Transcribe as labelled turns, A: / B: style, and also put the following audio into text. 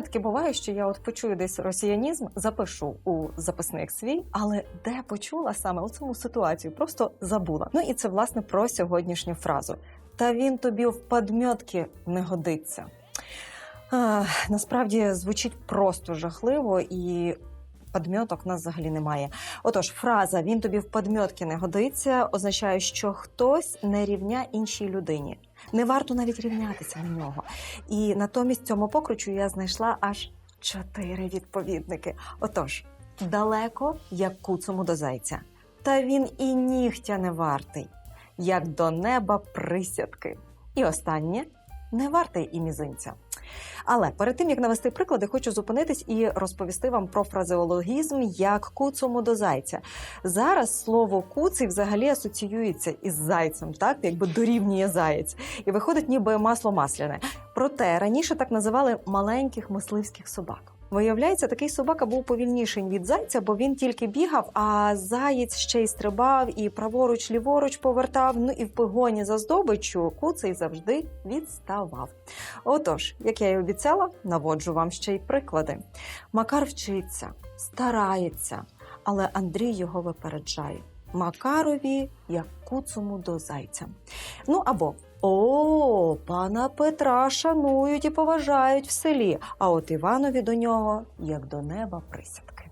A: таке буває, що я от почую десь росіянізм, запишу у записник свій, але де почула саме у цьому ситуацію, просто забула. Ну і це власне про сьогоднішню фразу. Та він тобі в подмьотки не годиться. А, насправді звучить просто жахливо і. Подмьоток нас взагалі немає. Отож, фраза він тобі в подмьотки не годиться означає, що хтось не рівня іншій людині. Не варто навіть рівнятися на нього. І натомість цьому покручу я знайшла аж чотири відповідники. Отож, далеко, як куцому до зайця. Та він і нігтя не вартий, як до неба присядки. І останнє не вартий і мізинця. Але перед тим як навести приклади, хочу зупинитись і розповісти вам про фразеологізм як куцому до зайця. Зараз слово куций взагалі асоціюється із зайцем, так якби дорівнює заєць, і виходить ніби масло масляне. Проте раніше так називали маленьких мисливських собак. Виявляється, такий собака був повільніший від зайця, бо він тільки бігав, а заєць ще й стрибав і праворуч, ліворуч повертав. Ну і в погоні за здобиччю куций завжди відставав. Отож, як я й обіцяла, наводжу вам ще й приклади. Макар вчиться, старається, але Андрій його випереджає. Макарові, як куцому до зайця. Ну або о, пана Петра шанують і поважають в селі, а от Іванові до нього як до неба присядки.